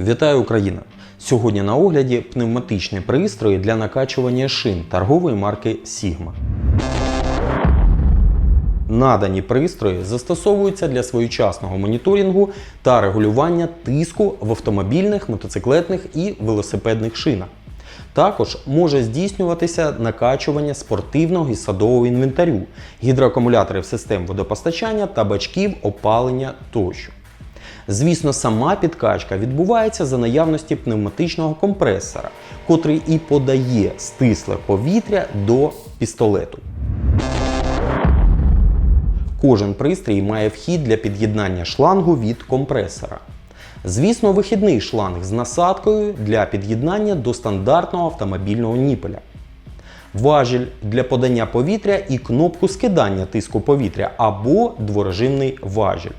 Вітаю Україна! Сьогодні на огляді пневматичні пристрої для накачування шин торгової марки Sigma. Надані пристрої застосовуються для своєчасного моніторингу та регулювання тиску в автомобільних, мотоциклетних і велосипедних шинах. Також може здійснюватися накачування спортивного і садового інвентарю, гідроакумуляторів систем водопостачання та бачків опалення тощо. Звісно, сама підкачка відбувається за наявності пневматичного компресора, котрий і подає стисле повітря до пістолету. Кожен пристрій має вхід для під'єднання шлангу від компресора. Звісно, вихідний шланг з насадкою для під'єднання до стандартного автомобільного ніпеля. Важіль для подання повітря і кнопку скидання тиску повітря або дворежимний важіль.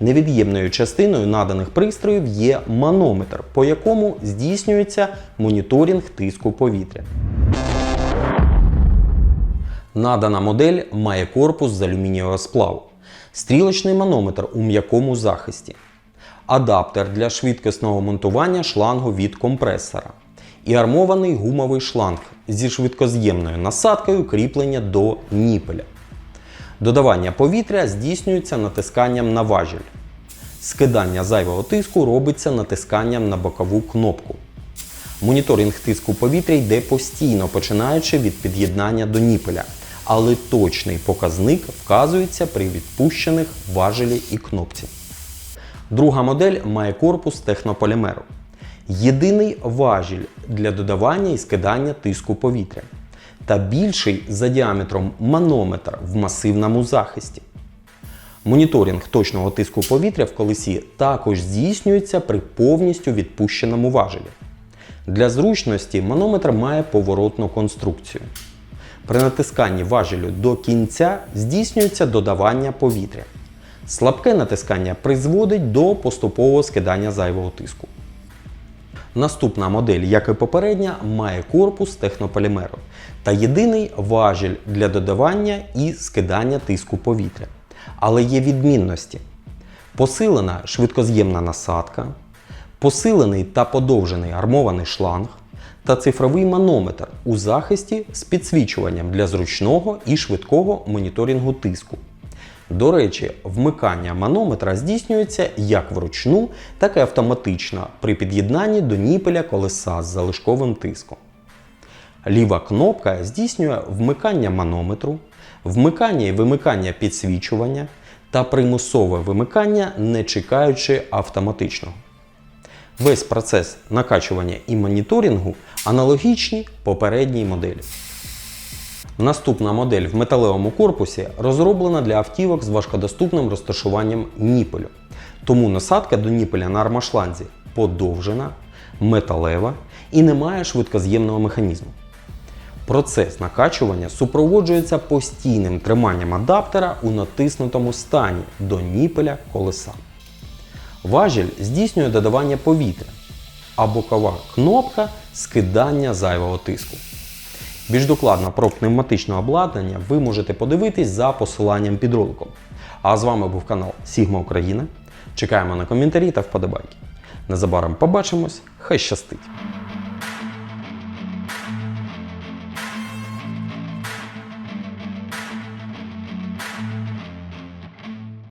Невід'ємною частиною наданих пристроїв є манометр, по якому здійснюється моніторинг тиску повітря. Надана модель має корпус з алюмінієвого сплаву, стрілочний манометр у м'якому захисті, адаптер для швидкісного монтування шлангу від компресора і армований гумовий шланг зі швидкоз'ємною насадкою кріплення до ніпеля. Додавання повітря здійснюється натисканням на важіль. Скидання зайвого тиску робиться натисканням на бокову кнопку. Моніторинг тиску повітря йде постійно, починаючи від під'єднання до ніпеля, але точний показник вказується при відпущених важелі і кнопці. Друга модель має корпус технополімеру. Єдиний важіль для додавання і скидання тиску повітря та більший за діаметром манометр в масивному захисті. Моніторинг точного тиску повітря в колесі також здійснюється при повністю відпущеному важелі. Для зручності манометр має поворотну конструкцію. При натисканні важелю до кінця здійснюється додавання повітря. Слабке натискання призводить до поступового скидання зайвого тиску. Наступна модель, як і попередня, має корпус технополімеру та єдиний важіль для додавання і скидання тиску повітря. Але є відмінності: посилена швидкоз'ємна насадка, посилений та подовжений армований шланг та цифровий манометр у захисті з підсвічуванням для зручного і швидкого моніторингу тиску. До речі, вмикання манометра здійснюється як вручну, так і автоматично при під'єднанні до ніпеля колеса з залишковим тиском. Ліва кнопка здійснює вмикання манометру, вмикання і вимикання підсвічування та примусове вимикання, не чекаючи автоматичного. Весь процес накачування і моніторингу аналогічні попередній моделі. Наступна модель в металевому корпусі розроблена для автівок з важкодоступним розташуванням ніпелю. Тому насадка до ніпеля на армашланзі подовжена, металева і не має швидкоз'ємного механізму. Процес накачування супроводжується постійним триманням адаптера у натиснутому стані до ніпеля колеса. Важіль здійснює додавання повітря, а бокова кнопка скидання зайвого тиску. Більш докладно про пневматичне обладнання ви можете подивитись за посиланням під роликом. А з вами був канал Sigma Україна. Чекаємо на коментарі та вподобайки. Незабаром побачимось, хай щастить!